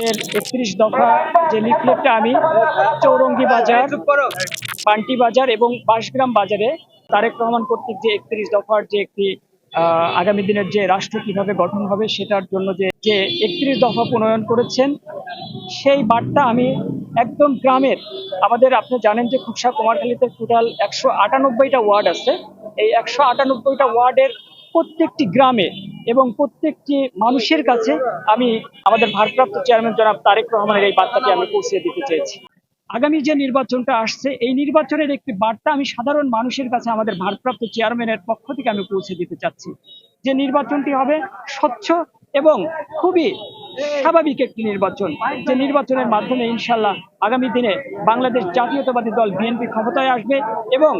এর একত্রিশ দফা যে লিফলেটটা আমি চৌরঙ্গি বাজার পান্টি বাজার এবং বাঁশগ্রাম বাজারে তারেক রহমান কর্তৃক যে একত্রিশ দফার যে একটি আগামী দিনের যে রাষ্ট্র কীভাবে গঠন হবে সেটার জন্য যে যে একত্রিশ দফা প্রণয়ন করেছেন সেই বার্তা আমি একদম গ্রামের আমাদের আপনি জানেন যে খুকসা কুমারখালীতে টোটাল একশো আটানব্বইটা ওয়ার্ড আছে। এই একশো আটানব্বইটা ওয়ার্ডের প্রত্যেকটি গ্রামে এবং প্রত্যেকটি মানুষের কাছে আমি আমাদের ভারপ্রাপ্ত চেয়ারম্যান জনাব তারেক রহমানের এই বার্তাটি আমি পৌঁছে দিতে চেয়েছি। আগামী যে নির্বাচনটা আসছে, এই নির্বাচনের একটি বার্তা আমি সাধারণ মানুষের কাছে আমাদের ভারপ্রাপ্ত চেয়ারম্যানের পক্ষ থেকে আমি পৌঁছে দিতে চাচ্ছি। যে নির্বাচনটি হবে স্বচ্ছ এবং খুবই স্বাভাবিক একটি নির্বাচন। যে নির্বাচনের মাধ্যমে ইনশাল্লাহ আগামী দিনে বাংলাদেশ জাতীয়তাবাদী দল বিএনপি ক্ষমতায় আসবে এবং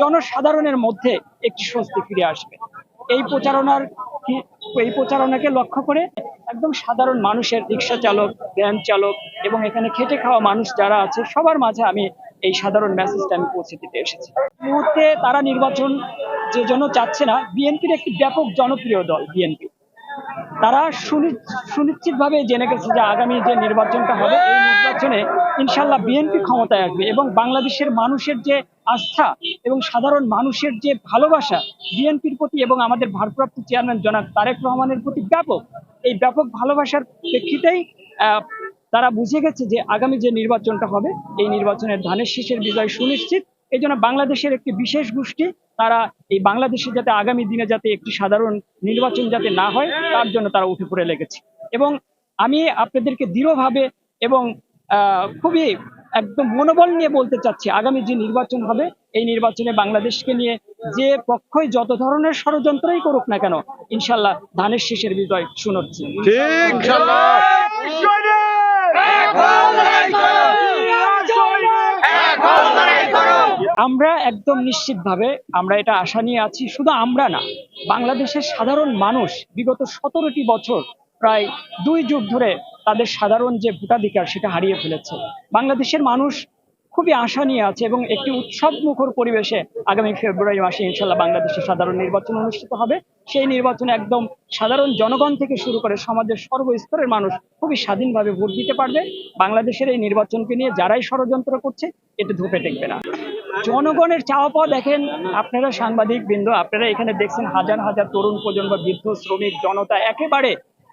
জনসাধারণের মধ্যে একটি স্বস্তি ফিরে আসবে। এই প্রচারণার এই প্রচারণাকে লক্ষ্য করে একদম সাধারণ মানুষের রিক্সা চালক, ভ্যান চালক এবং এখানে খেটে খাওয়া মানুষ যারা আছে, সবার মাঝে আমি এই সাধারণ মেসেজটা আমি পৌঁছে দিতে এসেছি। মুহূর্তে তারা নির্বাচন যে জন্য চাচ্ছে না, বিএনপির একটি ব্যাপক জনপ্রিয় দল, বিএনপি। তারা সুনি- সুনিশ্চিতভাবে জেনে গেছে যে আগামী যে নির্বাচনটা হবে, এই নির্বাচনে ইনশাল্লাহ বিএনপি ক্ষমতায় আসবে এবং বাংলাদেশের মানুষের যে আস্থা এবং সাধারণ মানুষের যে ভালোবাসা বিএনপির প্রতি এবং আমাদের ভারপ্রাপ্ত চেয়ারম্যান জনাব তারেক রহমানের প্রতি ব্যাপক, এই ব্যাপক ভালোবাসার প্রেক্ষিতেই তারা বুঝে গেছে যে আগামী যে নির্বাচনটা হবে, এই নির্বাচনের ধানের শীষের বিজয় সুনিশ্চিত। এই জন্য বাংলাদেশের একটি বিশেষ গোষ্ঠী তারা এই বাংলাদেশে যাতে আগামী দিনে যাতে একটি সাধারণ নির্বাচন যাতে না হয় তার জন্য তারা উঠে পড়ে লেগেছে। এবং আমি আপনাদেরকে দৃঢ়ভাবে এবং আহ, খুবই একদম মনোবল নিয়ে বলতে চাচ্ছি আগামী যে নির্বাচন হবে এই নির্বাচনে বাংলাদেশকে নিয়ে যে পক্ষই যত ধরনের ষড়যন্ত্রই করুক না কেন ইনশাল্লাহ ধানের শেষের বিজয় শুনছি ঠিক। আমরা একদম নিশ্চিতভাবে আমরা এটা আশা নিয়ে আছি, শুধু আমরা না, বাংলাদেশের সাধারণ মানুষ বিগত সতেরোটি বছর প্রায় দুই যুগ ধরে তাদের সাধারণ যে ভোটাধিকার সেটা হারিয়ে ফেলেছে। বাংলাদেশের মানুষ খুবই আশা নিয়ে আছে এবং একটি উৎসব মুখর পরিবেশে আগামী ফেব্রুয়ারি মাসে ইনশাল্লাহ বাংলাদেশে সাধারণ নির্বাচন অনুষ্ঠিত হবে। সেই নির্বাচনে একদম সাধারণ জনগণ থেকে শুরু করে সমাজের সর্বস্তরের মানুষ খুবই স্বাধীনভাবে ভোট দিতে পারবে। বাংলাদেশের এই নির্বাচনকে নিয়ে যারাই ষড়যন্ত্র করছে এটা ধুপে টেকবে না। জনগণের চাওয়া পাওয়া দেখেন, আপনারা সাংবাদিক বৃন্দ, আপনারা এখানে দেখছেন হাজার হাজার তরুণ প্রজন্ম, বৃদ্ধ, শ্রমিক, জনতা, একেবারে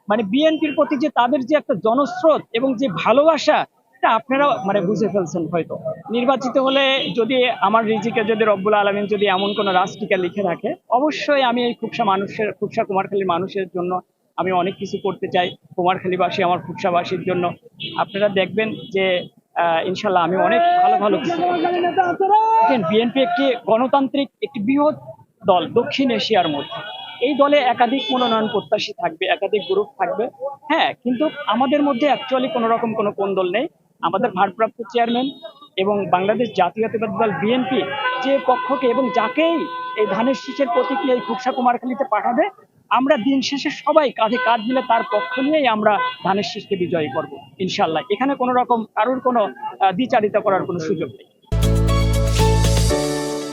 মানে বিএনপির প্রতি যে তাদের যে একটা জনস্রোত এবং যে ভালোবাসা এটা আপনারা মানে বুঝে ফেলছেন হয়তো। নির্বাচিত হলে যদি আমার রিজিকে যদি রব্বুল আলমিন যদি এমন কোনো রাষ্ট্রিকা লিখে রাখে, অবশ্যই আমি এই খুবসা মানুষের, খুবসা কুমারখালীর মানুষের জন্য আমি অনেক কিছু করতে চাই। কুমারখালীবাসী আমার খুবসাবাসীর জন্য। আপনারা দেখবেন যে ইনশাল্লাহ আমি অনেক ভালো ভালো দেখেন, বিএনপি একটি গণতান্ত্রিক, একটি বৃহৎ দল দক্ষিণ এশিয়ার মধ্যে। এই দলে একাধিক মনোনয়ন প্রত্যাশী থাকবে, একাধিক গ্রুপ থাকবে। হ্যাঁ কিন্তু আমাদের মধ্যে অ্যাকচুয়ালি কোনো রকম কোনো কোন্দল নেই। আমাদের ভারপ্রাপ্ত চেয়ারম্যান এবং বাংলাদেশ জাতীয়তাবাদী দল বিএনপি যে পক্ষকে এবং যাকেই এই ধানের শীষের প্রতিক্রিয়া এই খুবসা কুমারখালীতে পাঠাবে, আমরা দিন শেষে সবাই কাঁধে কাঁধ মিলে তার পক্ষ নিয়েই আমরা ধানের শীষকে বিজয়ী করব ইনশাল্লাহ এখানে কোনো রকম কারোর কোনো দ্বিচারিতা করার কোনো সুযোগ নেই।